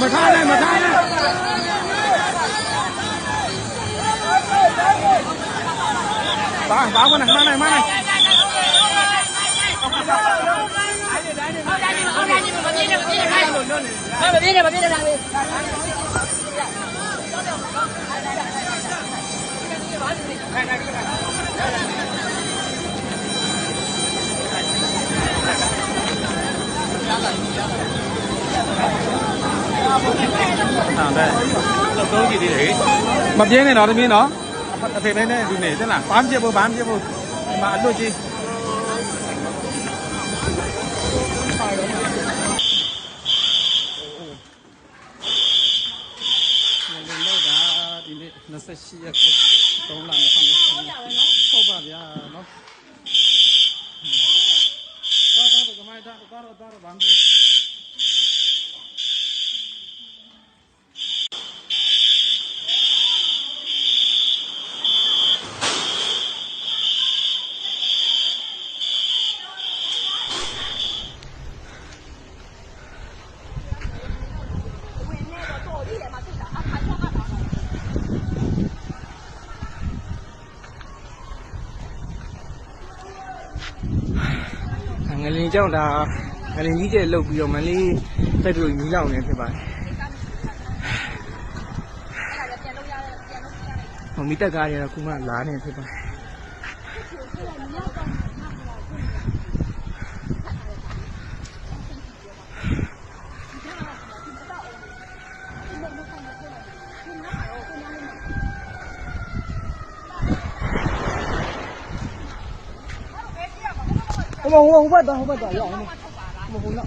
mở khai này mở khai này báo báo con này má này má này ဟုတ်တယ်တော့သုံးကြည့်သေးတယ်မပြင်းနဲ့တော့တမင်းနော်အဖေမဲနဲ့ဒီနေတဲ့လားဘာမှပြဖို့ဘာမှပြဖို့ဒီမှာအလွတ်ကြီးလည်းလောက်တာဒီနေ့28ရက်3လ2020ဟုတ်ပါဗျာနော်တော့တော့ကမိုင်းတာတော့တော့တော့ဘာမှ ငလင်ကြောင့်ဒါငလင်ကြီးကျဲလုတ်ပြီးတော့မန္တလေးတက္ကသိုလ်ကြီးလောက်နေဖြစ်ပါတယ်။ဟိုမိတက်ကားတွေကတော့ခုမှလာနေဖြစ်ပါတယ်။ 我红了，我不打，我不打，要红了，我红了。